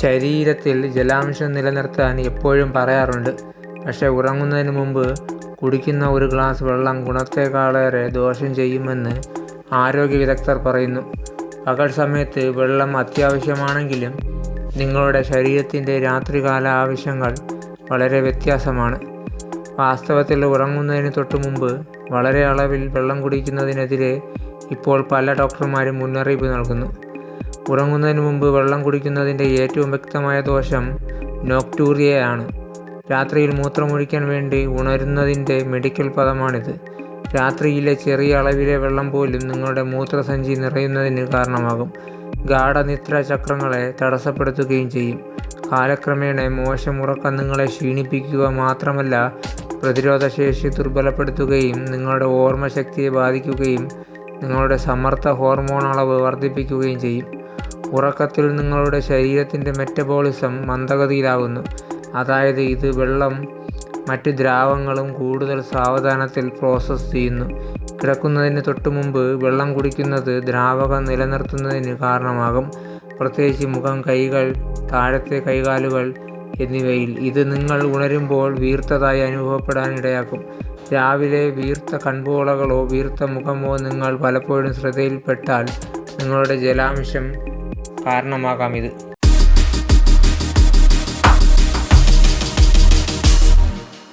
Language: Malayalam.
ശരീരത്തിൽ ജലാംശം നിലനിർത്താൻ എപ്പോഴും പറയാറുണ്ട്. പക്ഷേ ഉറങ്ങുന്നതിന് മുമ്പ് കുടിക്കുന്ന ഒരു ഗ്ലാസ് വെള്ളം ഗുണത്തേക്കാളേറെ ദോഷം ചെയ്യുമെന്ന് ആരോഗ്യ വിദഗ്ധർ പറയുന്നു. പകൽ സമയത്ത് വെള്ളം അത്യാവശ്യമാണെങ്കിലും നിങ്ങളുടെ ശരീരത്തിന്റെ രാത്രികാല ആവശ്യങ്ങൾ വളരെ വ്യത്യാസമാണ്. വാസ്തവത്തിൽ ഉറങ്ങുന്നതിന് തൊട്ട് മുമ്പ് വളരെ അളവിൽ വെള്ളം കുടിക്കുന്നതിനെതിരെ ഇപ്പോൾ പല ഡോക്ടർമാരും മുന്നറിയിപ്പ് നൽകുന്നു. ഉറങ്ങുന്നതിന് മുമ്പ് വെള്ളം കുടിക്കുന്നതിന്റെ ഏറ്റവും വ്യക്തമായ ദോഷം നോക്ടൂറിയയാണ്. രാത്രിയിൽ മൂത്രമൊഴിക്കാൻ വേണ്ടി ഉണരുന്നതിന്റെ മെഡിക്കൽ പദമാണിത്. രാത്രിയിലെ ചെറിയ അളവിലെ വെള്ളം പോലും നിങ്ങളുടെ മൂത്രസഞ്ചി നിറയുന്നതിന് കാരണമാകും. ഗാഠനിദ്ര ചക്രങ്ങളെ തടസ്സപ്പെടുത്തുകയും ചെയ്യും. കാലക്രമേണ മോശം ഉറക്കം നിങ്ങളെ ക്ഷീണിപ്പിക്കുക മാത്രമല്ല പ്രതിരോധശേഷി ദുർബലപ്പെടുത്തുകയും നിങ്ങളുടെ ഓർമ്മശക്തിയെ ബാധിക്കുകയും നിങ്ങളുടെ സമർത്ഥ ഹോർമോൺ അളവ് വർദ്ധിപ്പിക്കുകയും ചെയ്യും. ഉറക്കത്തിൽ നിങ്ങളുടെ ശരീരത്തിന്റെ മെറ്റബോളിസം മന്ദഗതിയിലാകുന്നു. അതായത് ഇത് വെള്ളം മറ്റ് ദ്രാവങ്ങളും കൂടുതൽ സാവധാനത്തിൽ പ്രോസസ്സ് ചെയ്യുന്നു. കിടക്കുന്നതിന് തൊട്ടുമുമ്പ് വെള്ളം കുടിക്കുന്നത് ദ്രാവകം നിലനിർത്തുന്നതിന് കാരണമാകും. പ്രത്യേകിച്ച് മുഖം കൈകൾ താഴത്തെ കൈകാലുകൾ എന്നിവയിൽ. ഇത് നിങ്ങൾ ഉണരുമ്പോൾ വീർത്തതായി അനുഭവപ്പെടാൻ ഇടയാക്കും. രാവിലെ വീർത്ത കൺപോളകളോ വീർത്ത മുഖമോ നിങ്ങൾ പലപ്പോഴും ശ്രദ്ധയിൽപ്പെട്ടാൽ നിങ്ങളുടെ ജലാംശം കാരണമാകാം ഇത്